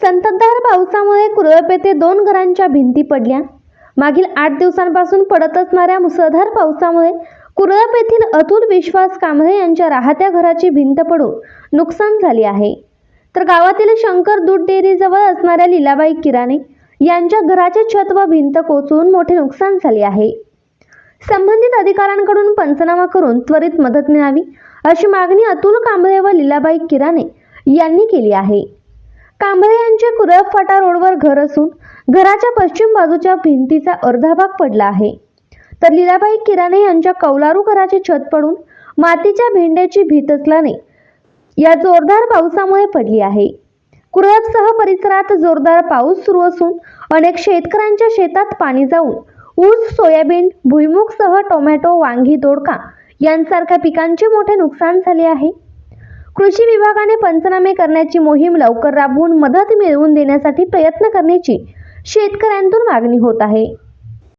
संततधार पावसामुळे कुरळप येथे दोन घरांच्या भिंती पडल्या. मागील आठ दिवसांपासून पडत असणाऱ्या मुसळधार पावसामुळे कुरळप येथील अतुल विश्वास कांबळे यांच्या राहत्या घराची भिंत पडून नुकसान झाले आहे. तर गावातील शंकर दूध डेअरीजवळ असणाऱ्या लीलाबाई किराणे यांच्या घराचे छत व भिंत कोसळून मोठे नुकसान झाले आहे. संबंधित अधिकाऱ्यांकडून पंचनामा करून त्वरित मदत मिळावी अशी मागणी अतुल कांबळे व लीलाबाई किराणे यांनी केली आहे. कांबळे यांचे कुरळ फाटा रोडवर घर असून घराच्या पश्चिम बाजूच्या भिंतीचा अर्धा भाग पडला आहे. तर लीलाबाई किराणे यांच्या कौलारू घराचे छत पडून मातीच्या भेंड्याची भीत असल्याने या जोरदार पावसामुळे पडली आहे. कुरळपसह परिसरात जोरदार पाऊस सुरू असून अनेक शेतकऱ्यांच्या शेतात पाणी जाऊन ऊस सोयाबीन भुईमुगसह टोमॅटो वांगी दोडका यांसारख्या पिकांचे मोठे नुकसान झाले आहे. कृषी विभागाने पंचनामे करण्याची मोहीम लवकर राबवून मदत मिळवून देण्यासाठी प्रयत्न करण्याची शेतकऱ्यांतून मागणी होत आहे.